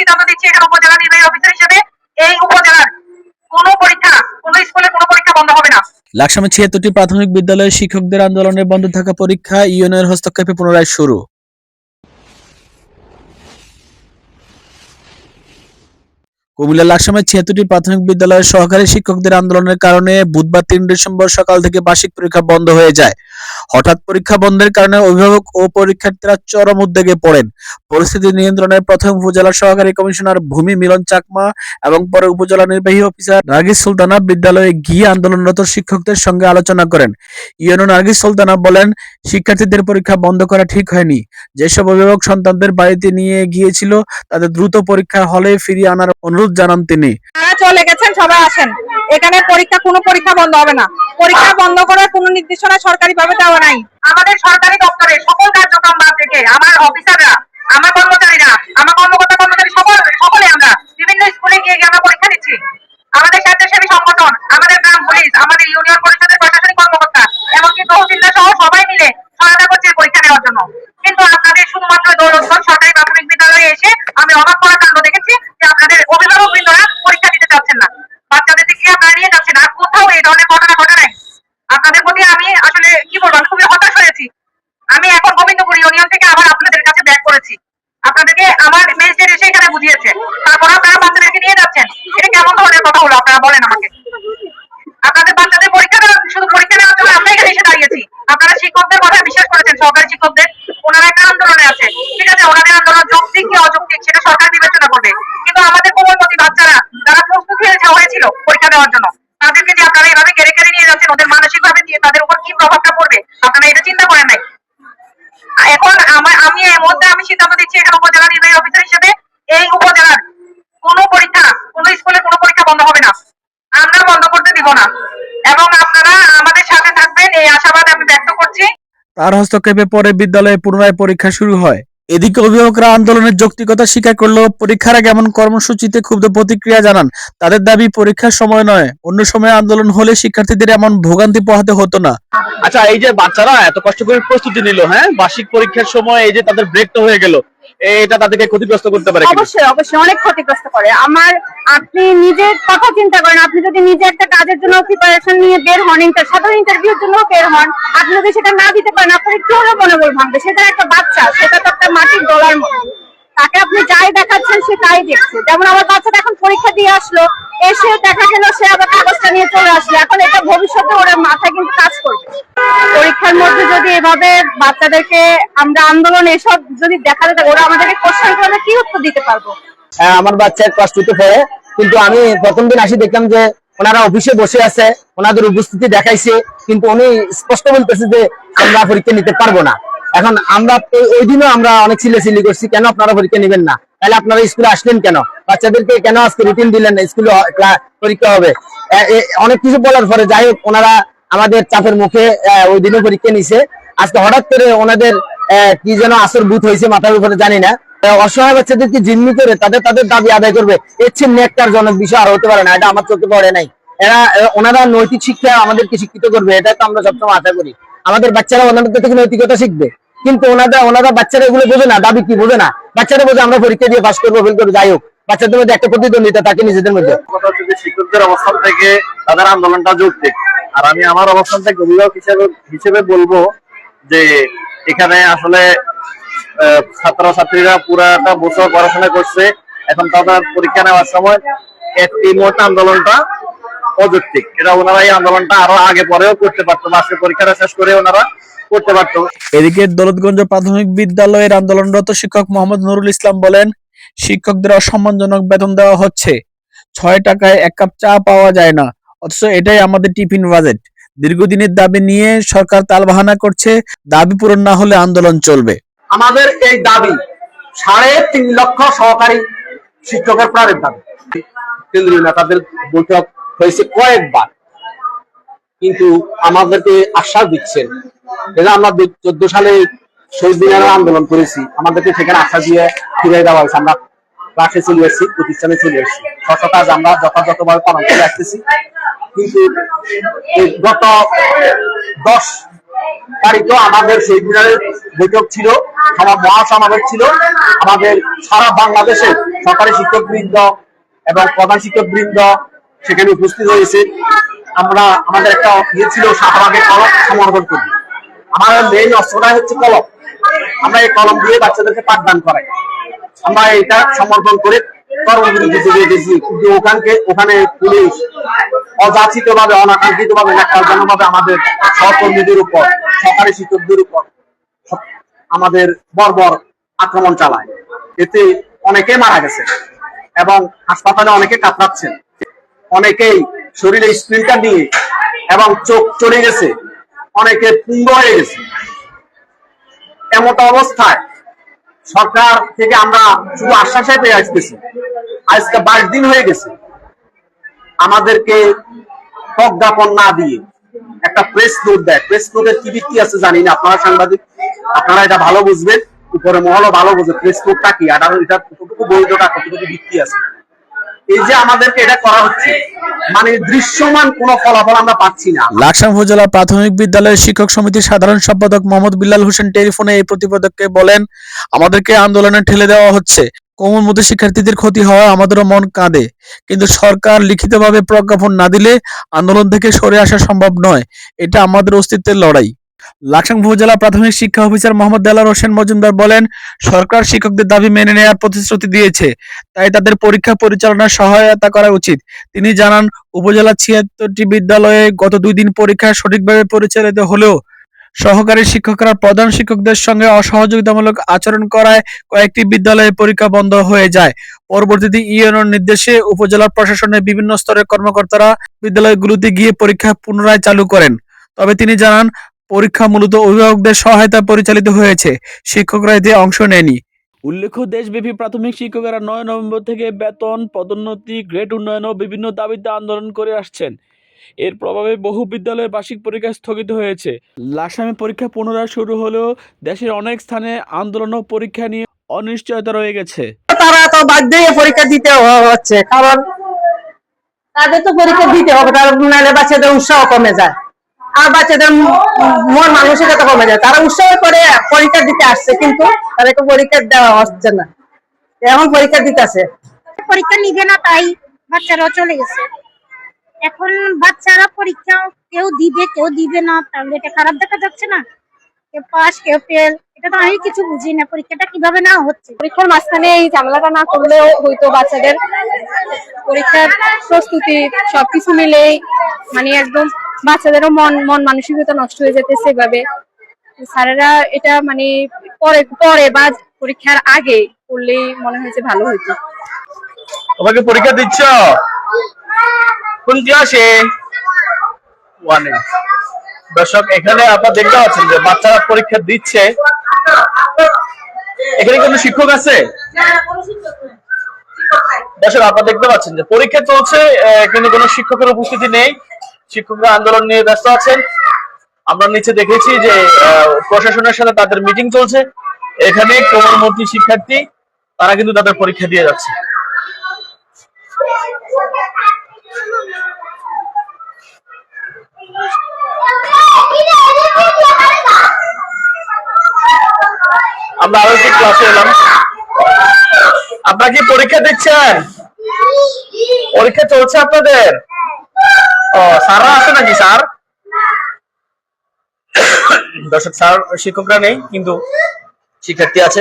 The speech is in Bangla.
সিদ্ধান্ত দিচ্ছি এখানে উপজেলা নির্বাহী অফিসার হিসেবে এই উপজেলার কোনো পরীক্ষা, কোনো স্কুলে কোনো পরীক্ষা বন্ধ হবে না। লাকসামে ছিয়াত্তরটি প্রাথমিক বিদ্যালয়ে শিক্ষকদের আন্দোলনে বন্ধ থাকা পরীক্ষা ইউনিয়নের হস্তক্ষেপে পুনরায় শুরু। কুমিল্লা লাকসামের ছিয়াত্তরটি প্রাথমিক বিদ্যালয়ের সহকারী শিক্ষকদের আন্দোলনের কারণে বুধবার তিন ডিসেম্বর সকাল থেকে বার্ষিক পরীক্ষা বন্ধ হয়ে যায়। হঠাৎ পরীক্ষা বন্ধের কারণে অভিভাবক ও পরীক্ষার্থীরা চরম উদ্বেগে পড়েন। পরিস্থিতি নিয়ন্ত্রণে প্রথম উপজেলা সহকারী কমিশনার ভূমি মিলন চাকমা এবং পরে উপজেলা নির্বাহী অফিসার নার্গিস সুলতানা বিদ্যালয়ে গিয়ে আন্দোলনরত শিক্ষকদের সঙ্গে আলোচনা করেন। ইউনো নার্গিস সুলতানা বলেন, শিক্ষার্থীদের পরীক্ষা বন্ধ করা ঠিক হয়নি। যেসব অভিভাবক সন্তানদের বাড়িতে নিয়ে গিয়েছিল, তাদের দ্রুত পরীক্ষা হলে ফিরিয়ে আনার অনুরোধ জানান তিনি। চলে গেছেন, সবাই আসেন। এখানে পরীক্ষা, কোনো পরীক্ষা বন্ধ হবে না। পরীক্ষা বন্ধ করার কোনো নির্দেশনা সরকারি ভাবে দেওয়া নাই। আমাদের সরকারি দপ্তরে সকল কার্যক্রম বাদ রেখে আমার অফিসাররা, আমার কর্মচারীরা, আমার কর্মকর্তা কর্মচারী সকল, সকলে আমরা বিভিন্ন স্কুলে গিয়ে গিয়ে আমরা পরীক্ষা দিচ্ছি। আমাদের স্বেচ্ছাসেবী সংগঠন, আমাদের গ্রাম পুলিশ, আমাদের ইউনিয়ন পরিষদের প্রশাসনিক কর্মকর্তা এমনকি তহসিলদার সহ সবাই মিলে সহায়তা করছে পরীক্ষা নেওয়ার জন্য কিন্তু আপনাদের শুধুমাত্র দৌলতগঞ্জ সরকারি প্রাথমিক বিদ্যালয়ে এসে আমি অবাক করা কাণ্ড দেখেছি যে আপনাদের অভিভাবক বৃন্দরা পরীক্ষা দিতে চাচ্ছেন না বাচ্চাদের দিকে আপনারা নিয়ে যাচ্ছেন আর কোথাও এই ধরনের ঘটনা ঘটে নাই আপনাদের প্রতি আমি আসলে কি বলব আমি খুবই হতাশ হয়েছি আমি এখন গোবিন্দপুর ইউনিয়ন থেকে আবার আপনাদের কাছে ব্যাক করেছি আপনাদেরকে আমার ম্যাজিস্ট্রেট এসে এখানে বুঝিয়েছে তারপর আপনারা বাচ্চাদেরকে নিয়ে যাচ্ছেন এটা কেমন ধরনের কথা হলো আপনারা বলেন আমাকে আপনাদের বাচ্চাদের পরীক্ষা দেওয়া- শুধু পরীক্ষা নেওয়ার জন্য আমরা এখানে এসে দাঁড়িয়েছি আপনারা শিক্ষকদের কথা বিশ্বাস করেছেন সরকারি শিক্ষকদের ওনারা একটা আন্দোলনে আছে ঠিক আছে ওনাদের আন্দোলন যৌক্তিক কি অযৌক্তিক সেটা সরকার বিবেচনা করবে। কিন্তু আমাদের কোমলমতি বাচ্চারা, যারা হয়ে- হয়েছিল পরীক্ষা দেওয়ার জন্য, তাদেরকে যে আপনারা এভাবে কেড়ে কেড়ে নিয়ে যাচ্ছেন, ওদের মানসিক ভাবে তাদের উপর কি প্রভাবটা পড়বে? আপনারা এটা চিন্তা করেন নাই? এখন আমার আমি মধ্যে আমি সিদ্ধান্ত দিচ্ছি এখানে উপজেলা নির্বাহী অফিসার হিসেবে এই উপজেলার কোনো পরীক্ষা, কোনো স্কুলে কোনো পরীক্ষা বন্ধ হবে না। আমরা বন্ধ করতে দিব না। এবং আপনারা আমাদের সাথে থাকবেন, এই আশাবাদ আমি ব্যক্ত করছি। তার হস্তক্ষেপে পরে বিদ্যালয়ে পুনরায় পরীক্ষা শুরু হয়। এদিকে অভিভাবকরা আন্দোলনের যৌক্তিকতা স্বীকার করলেও পরীক্ষার আগে এমন কর্মসূচিতে ক্ষুব্ধ প্রতিক্রিয়া জানান। তাদের দাবি, পরীক্ষার সময় নয়, অন্য সময় আন্দোলন হলে শিক্ষার্থীদের এমন ভোগান্তি পোহাতে হতো না। আচ্ছা এই যে বাচ্চারা এত কষ্ট করে প্রস্তুতি নিল হ্যাঁ? বার্ষিক পরীক্ষার সময় এই যে তাদের ব্রেক তো হয়ে গেল এটা তাদেরকে ক্ষতিগ্রস্ত করতে পারে অবশ্যই অবশ্যই, অনেক ক্ষতিগ্রস্ত করে। আমার, আপনি নিজের কথা চিন্তা করেন, আপনি যদি নিজে একটা কাজের জন্য প্রিপারেশন নিয়ে বের হন ইন্টার সাধারণ ইন্টারভিউর জন্য বের হন, আপনি যদি সেটা না দিতে পারেন, আপনার একটু হলেও মনোবল ভাঙবে। সেটা একটা বাচ্চা, সেটা তো একটা মাটির ডলার মতো। তাকে আপনি যাই দেখাচ্ছেন সে তাই দেখছে। যেমন আমার বাচ্চাটা এখন পরীক্ষা দিয়ে আসলো এসে দেখা গেল সে আবার কাগজটা নিয়ে চলে আসলো। এখন এটা ভবিষ্যতে ওরা মাথায় কিন্তু কাজ করবে। পরীক্ষার মধ্যে যদি এভাবে বাচ্চাদেরকে আমরা আন্দোলন এসব যদি দেখাতে থাকে ওরা আমাদেরকে কোশ্চেন করলে কি উত্তর দিতে পারব? আহ, আমার বাচ্চা ক্লাস টুতে পড়ে। কিন্তু আমি প্রথম দিন আসি দেখলাম যে ওনারা অফিসে বসে আছে ওনাদের উপস্থিতি দেখাইছে কিন্তু উনি স্পষ্ট বলতেছে যে আমরা পরীক্ষা নিতে পারব না। এখন আমরা ওই- দিনও আমরা অনেক সিলেসিলি করছি, কেন আপনারা পরীক্ষা নেবেন না? তাহলে আপনারা স্কুলে আসলেন কেন? বাচ্চাদেরকে কেন আজকে রুটিন দিলেন না? স্কুলে পরীক্ষা হবে। অনেক কিছু বলার পরে যাই হোক, ওনারা আমাদের চাপের মুখে ওই দিনও পরীক্ষা নিছে। আজকে হঠাৎ করে ওনাদের কি যেন আসর বুথ হয়েছে মাথার উপরে জানি না। অসহায় বাচ্চাদেরকে জিম্মি করে তাদের তাদের দাবি আদায় করবে। এর চেয়ে নেকটারজনক বিষয় আর হতে পারে না, এটা আমার চোখে পড়ে নাই। এরা- ওনারা নৈতিক শিক্ষা আমাদেরকে শিক্ষিত করবে এটা তো আমরা সবসময় আশা করি। আমাদের বাচ্চারা ওনাদের থেকে নৈতিকতা শিখবে। কিন্তু ওনারা ওনারা বাচ্চারা এগুলো বোঝে না দাবি কি বোঝে না। বাচ্চারা বোঝে আমরা পরীক্ষা দিয়ে পাস করব ফেল করব যাই হোক। বাচ্চাদের মধ্যে একটা প্রতিদ্বন্দ্বিতা থাকে নিজেদের মধ্যে। শিক্ষকদের অবস্থান থেকে তাদের আন্দোলনটা যৌক্তিক আর আমি আমার অবস্থান থেকে অভিভাবক হিসেবে হিসেবে বলব যে এখানে আসলে আহ, ছাত্রছাত্রীরা পুরাটা বছর পড়াশোনা করছে। এখন তাদের পরীক্ষা নেওয়ার সময় এই মুহূর্তে আন্দোলনটা অযৌক্তিক। এটা ওনারা এই আন্দোলনটা আরও আগে পরেও করতে পারতো মাসের পরীক্ষাটা শেষ করে ওনারা করতে পারতো। এদিকে দৌলতগঞ্জ প্রাথমিক বিদ্যালয়ের আন্দোলনরত শিক্ষক মোহাম্মদ নুরুল ইসলাম বলেন শিক্ষকদের অসম্মানজনক বেতন দেওয়া হচ্ছে। ছয় টাকায় এক কাপ চা পাওয়া যায় না। অথচ এটাই আমাদের টিফিন বাজেট। দীর্ঘদিনের দাবি নিয়ে সরকার তালবাহানা করছে। দাবি পূরণ না হলে আন্দোলন চলবে। আমাদের এই দাবি সাড়ে তিন লক্ষ সহকারী শিক্ষকের প্রাণের দাবি। কেন্দ্রীয় নেতাদের বলতে হয়েছে কয়েকবার। কিন্তু আমাদেরকে আশ্বাস দিচ্ছেন এটা আমরা চোদ্দ সালে শহীদ দিনের আন্দোলন করেছি। আমাদেরকে সেখানে আশ্বাস দিয়ে ফিরে দেওয়া হয়েছে। আমরা ক্লাসে চলে এসেছি, প্রতিষ্ঠানে চলে এসেছি। ছশো কাজ আমরা যথাযথভাবে পালন করে আসতেছি। কিন্তু গত দশ তারিখেও আমাদের সেই দিনের বৈঠক ছিল, সভা মহাসমাবেশ ছিল। আমাদের সারা বাংলাদেশে সরকারি শিক্ষক বৃন্দ এবং প্রধান শিক্ষক বৃন্দ সেখানে উপস্থিত হয়েছে। আমরা, আমাদের একটা ইয়ে ছিল শাহবাগে কলম সমর্পণ করি। আমাদের মেইন অস্ত্রটা হচ্ছে কলম। আমরা এই কলম দিয়ে বাচ্চাদেরকে পাঠদান করাই। আমরা এটা সমর্পণ করে পুলিশ আমাদের সহকর্মীদের উপর উপর আমাদের আক্রমণ চালায়। এতে অনেকে মারা গেছে এবং হাসপাতালে অনেকে কাতরাচ্ছেন। অনেকেই শরীরে স্ক্রিনটা নিয়ে এবং চোখ চলে গেছে, অনেকে পুঙ্গ হয়ে গেছে। এমত অবস্থায় সরকার থেকে আমরা শুধু আশ্বাসে পেয়ে আসতেছি, আজকে বাইশ দিন হয়ে গেছে। আমাদেরকে প্রজ্ঞাপন না দিয়ে একটা প্রেস নোট দেয়। প্রেস নোটের কি ভিত্তি আছে জানি না, আপনারা সাংবাদিক, আপনারা এটা ভালো বুঝবেন, উপরে মহলও ভালো বুঝবে প্রেস নোটটা কি? আর এটা কতটুকু বৈধটা কতটুকু ভিত্তি আছে? এই যে আমাদেরকে এটা করা হচ্ছে মানে দৃশ্যমান কোনো ফলাফল আমরা পাচ্ছি না। লাকসাম উপজেলা প্রাথমিক বিদ্যালয়ের শিক্ষক সমিতির সাধারণ সম্পাদক মোহাম্মদ বিল্লাল হোসেন টেলিফোনে এই প্রতিবেদককে বলেন, আমাদেরকে আন্দোলনে ঠেলে দেওয়া হচ্ছে। কোমল মধ্যে শিক্ষার্থীদের ক্ষতি হওয়া আমাদেরও মন কাঁদে। কিন্তু সরকার লিখিতভাবে প্রজ্ঞাপন না দিলে আন্দোলন থেকে সরে আসা সম্ভব নয়। এটা আমাদের অস্তিত্বের লড়াই। লাকসাম উপজেলা প্রাথমিক শিক্ষা অফিসার মোহাম্মদ দেলার হোসেন মজুমদার বলেন, সরকার শিক্ষকদের দাবি মেনে নেওয়ার প্রতিশ্রুতি দিয়েছে, তাই তাদের পরীক্ষা পরিচালনার সহায়তা করা উচিত। তিনি জানান, উপজেলা ছিয়াত্তরটি বিদ্যালয়ে গত দুই দিন পরীক্ষা সঠিকভাবে পরিচালিত হলেও সহকারী শিক্ষকরা প্রধান শিক্ষকদের সঙ্গে অসহযোগিতামূলক আচরণ করায় কয়েকটি বিদ্যালয়ে পরীক্ষা বন্ধ হয়ে যায়। পরবর্তীতে ইউএনওর নির্দেশে উপজেলা প্রশাসনের বিভিন্ন স্তরের কর্মকর্তারা বিদ্যালয়গুলোতে গিয়ে পরীক্ষা পুনরায় চালু করেন। তবে তিনি জানান পরীক্ষা মূলত অভিভাবকদের সহায়তা পরিচালিত হয়েছে। শিক্ষকরা এতে অংশ নেয়নি। উল্লেখ্য দেশব্যাপী প্রাথমিক শিক্ষকেরা নয় নভেম্বর থেকে বেতন পদোন্নতি গ্রেড উন্নয়ন ও বিভিন্ন দাবিতে আন্দোলন করে আসছেন। এর প্রভাবে বহু বিদ্যালয়ের বার্ষিক পরীক্ষা স্থগিত হয়েছে। লাসামে পরীক্ষা পুনরায় শুরু হলেও দেশের অনেক স্থানে আন্দোলন ও পরীক্ষা নিয়ে অনিশ্চয়তা রয়ে গেছে। তারা তো বাধ্য হয়ে পরীক্ষা দিতে হচ্ছে কারণ তাদের তো পরীক্ষা দিতে হবে তার নাহলে বাচ্চাদের উৎসাহ কমে যায়। আর বাচ্চাদের মন মানসিকতা কমে যায়। তারা উৎসাহ করে পরীক্ষা দিতে আসছে কিন্তু তাদেরকে পরীক্ষা দেওয়া হচ্ছে না। এখন পরীক্ষা দিতেছে। পরীক্ষা নিবে না তাই বাচ্চারাও চলে গেছে। এখন বাচ্চারা পরীক্ষা কেউ দিবে কেউ দিবে না তাহলে এটা খারাপ দেখা যাচ্ছে না। কেউ পাস কেউ ফেল এটা তো আমি কিছু বুঝি না পরীক্ষাটা কীভাবে নেওয়া হচ্ছে। পরীক্ষার মাঝখানে এই ঝামেলাটা না করলেও হয়তো বাচ্চাদের পরীক্ষার প্রস্তুতি সবকিছু মিলেই মানে একদম বাচ্চাদেরও মন মন মানসিকতা নষ্ট হয়ে যেতেছে এভাবে। স্যারেরা এটা মানে পরে পরে বা পরীক্ষার আগে করলেই মনে হয়েছে ভালো হতো তোমাকে পরীক্ষা দিচ্ছ? কোন ক্লাসে? ওয়ানে। দর্শক, এখানে আপনারা দেখতে পাচ্ছেন যে বাচ্চারা পরীক্ষা দিচ্ছে। এখানে কোনো শিক্ষক আছে? দর্শক, আপনারা দেখতে পাচ্ছেন যে পরীক্ষা চলছে কিন্তু কোনো শিক্ষকের উপস্থিতি নেই। শিক্ষকরা আন্দোলন নিয়ে ব্যস্ত আছেন। আমরা নিচে দেখেছি যে প্রশাসনের সাথে তাদের মিটিং চলছে। এখানে কোমলমতি শিক্ষার্থী, তারা কিন্তু তাদের পরীক্ষা দিয়ে যাচ্ছে। আমরা আরও একটি ক্লাসে এলাম। আপনারা কি পরীক্ষা দিচ্ছেন? পরীক্ষা চলছে আপনাদের? ও স্যাররা আছে নাকি স্যার দর্শক স্যার শিক্ষকরা নেই কিন্তু শিক্ষার্থী আছে।